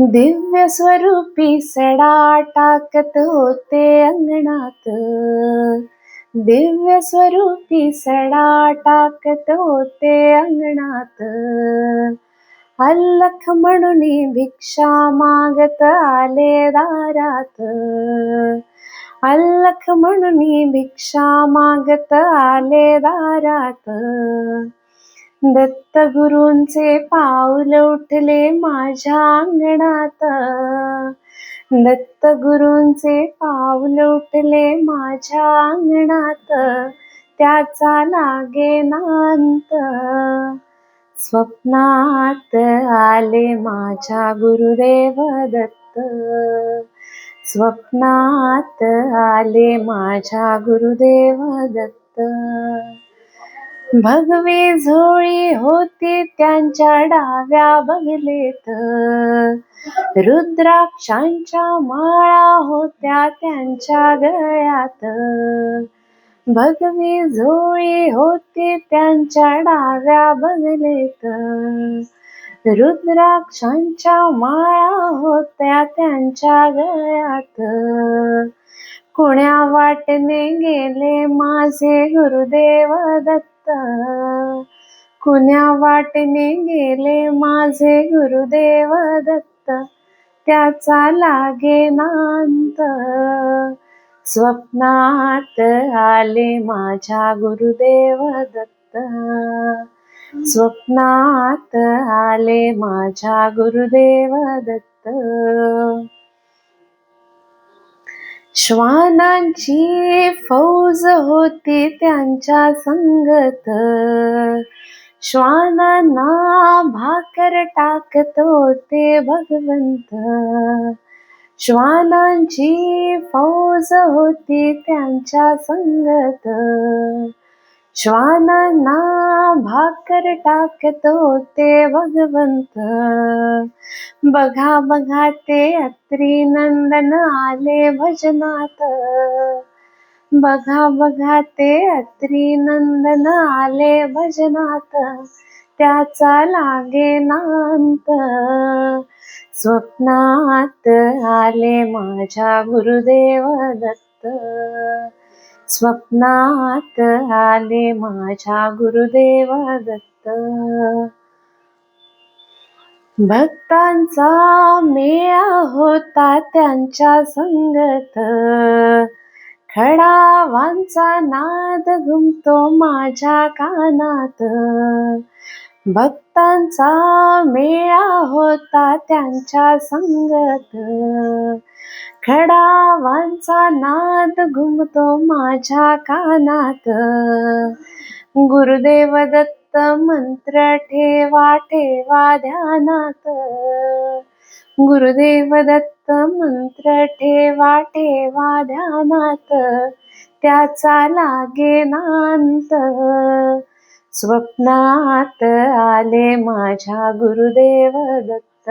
दिव्य स्वरूपी सडा टाकत होते अंगणात. दिव्य स्वरूपी सडा टाकत होते अंगणात. अल्लख म्हणून भिक्षा मागत आले दारात. अल्लख म्हणून भिक्षा मागत आले दारात. दत्त गुरूंचे पाऊल उठले माझ्या अंगणात. दत्त गुरूंचे पाऊल उठले माझ्या अंगणात. त्याचा लागे नांत. स्वप्नात आले माझ्या गुरुदेव दत्त. स्वप्नात आले माझ्या गुरुदेव दत्त. भगवी झोळी होती त्यांच्या डाव्या बघलेत रुद्राक्षांच्या माळा होत्या त्यांच्या गळ्यात. भगवी झोळी होती त्यांच्या डाव्या बघलेत रुद्राक्षांच्या माळा होत्या त्यांच्या गळ्यात. कुण्या वाटने गेले माझे गुरुदेव दत्त? कुण्या वाटने गेले माझे गुरुदेव दत्त? त्याचा लागे नांत. स्वप्नात आले माझ्या गुरुदेव दत्त. स्वप्नात आले माझ्या गुरुदेव दत्त. श्वानांची फौज होती त्यांच्या संगत. श्वानांना भाकर टाकत होते भगवंत. श्वानांची फौज होती त्यांच्या संगत. श्वानांना भाकर टाकतो ते भगवंत बघा बघा ते अत्री नंदन आले भजनात बघा बघा ते अत्री नंदन आले भजनात त्याचा लागे नांत स्वप्नात आले माझ्या गुरुदेव दत्त स्वप्नात आले माझ्या गुरुदेवा दत्त भक्तांचा मेळा होता त्यांच्या संगत. खडावांचा नाद घुमतो माझ्या कानात. भक्तांचा मेळा होता त्यांच्या संगत. खडावांचा नाद घुमतो माझ्या कानात. गुरुदेव दत्त मंत्र ठेवा ठेवा ध्यानात. गुरुदेव दत्त मंत्र ठेवा ठेवा ध्यानात. त्याचा लागे नांत. स्वप्नात आले माझ्या गुरुदेव दत्त.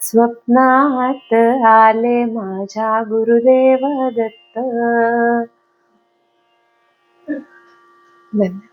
स्वप्नात आले माझ्या गुरुदेव दत्त धन्यवाद